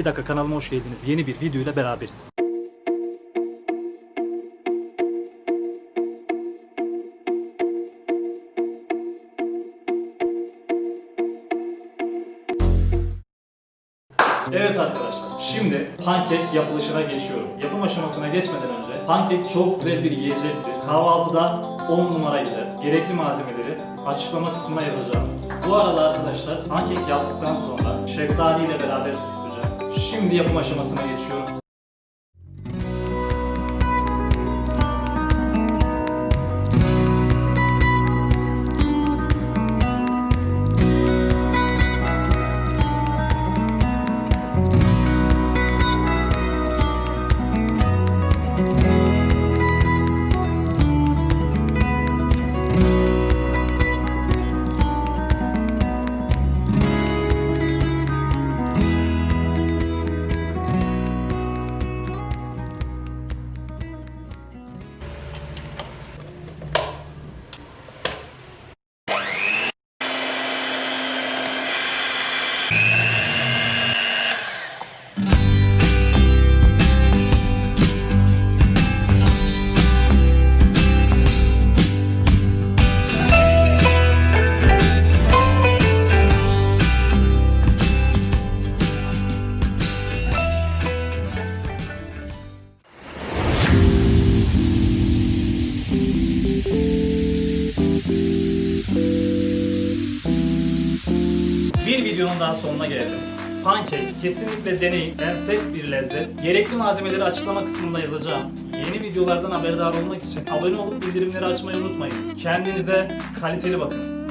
Bir dakika kanalıma hoş geldiniz. Yeni bir videoyla beraberiz. Evet arkadaşlar, şimdi pankek yapılışına geçiyorum. Yapım aşamasına geçmeden önce pankek çok güzel bir yiyecektir. Kahvaltıda 10 numara gider. Gerekli malzemeleri açıklama kısmına yazacağım. Bu arada arkadaşlar pankek yaptıktan sonra şeftali ile beraber süsleyeceğim. Şimdi yapım aşamasına geçiyorum. Bir videonun daha sonuna geldim. Pancake kesinlikle deneyin. Enfes bir lezzet. Gerekli malzemeleri açıklama kısmında yazacağım. Yeni videolardan haberdar olmak için abone olup bildirimleri açmayı unutmayın. Kendinize kaliteli bakın.